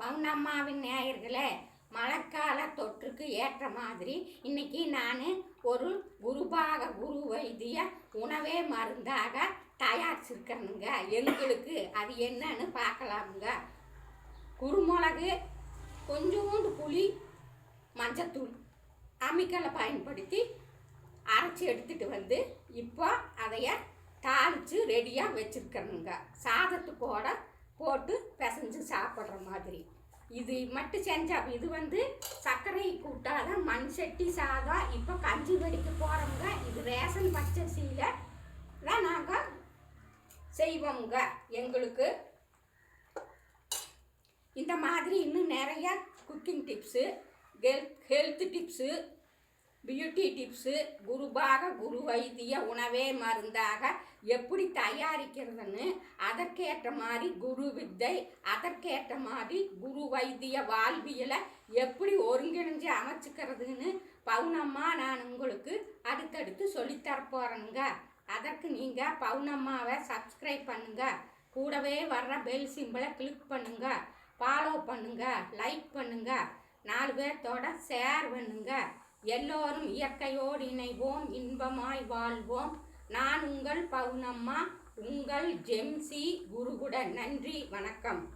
பவுனம்மாவின் நேயர்களே மழைக்கால தொற்றுக்கு ஏற்ற மாதிரி இன்னைக்கு நான் ஒரு குருபாக குரு வைத்திய உணவே மருந்தாக தயாரிச்சிருக்கேனுங்க. எங்களுக்கு அது என்னன்னு பார்க்கலாமுங்க. குருமிளகு கொஞ்சோண்டு புளி மஞ்சத்தூள் அம்மிக்கலை பயன்படுத்தி அரைச்சி எடுத்துகிட்டு வந்து இப்போ அதைய தாளித்து ரெடியாக வச்சுருக்கணுங்க சாதத்துக்கோட போட்டு சாப்பிட்ற மாதிரி. இது மட்டும் செஞ்சா இது வந்து சர்க்கரை கூட்டாதான் மண் சட்டி சாதம் இப்போ கஞ்சி வடிக்க போகிறோங்க இது ரேஷன் பச்சரிசியில் தான் நாங்கள் செய்வோங்க எங்களுக்கு இந்த மாதிரி இன்னும் நிறையா cooking tips health health tips beauty tips குருபாக குரு வைத்திய உணவே மருந்தாக எப்படி தயாரிக்கிறதுன்னு அதற்கேற்ற மாதிரி குரு வித்தை அதற்கேற்ற மாதிரி குரு வைத்திய வாழ்வியலை எப்படி ஒருங்கிணைஞ்சு அமைச்சுக்கிறதுன்னு பவுனம்மா நான் உங்களுக்கு அடுத்தடுத்து சொல்லித்தரப்போகிறேனுங்க அதற்கு நீங்கள் பவுனம்மாவை சப்ஸ்கிரைப் பண்ணுங்க. கூடவே வர்ற பெல் சிம்பிளை கிளிக் பண்ணுங்க. ஃபாலோ பண்ணுங்க. லைக் பண்ணுங்க. நாலு பேர்த்தோட ஷேர் பண்ணுங்க. எல்லோரும் இயற்கையோடு இணைவோம் இன்பமாய் வாழ்வோம். நான் உங்கள் பவுனம்மா உங்கள் ஜெம்சி குருகுடன் நன்றி வணக்கம்.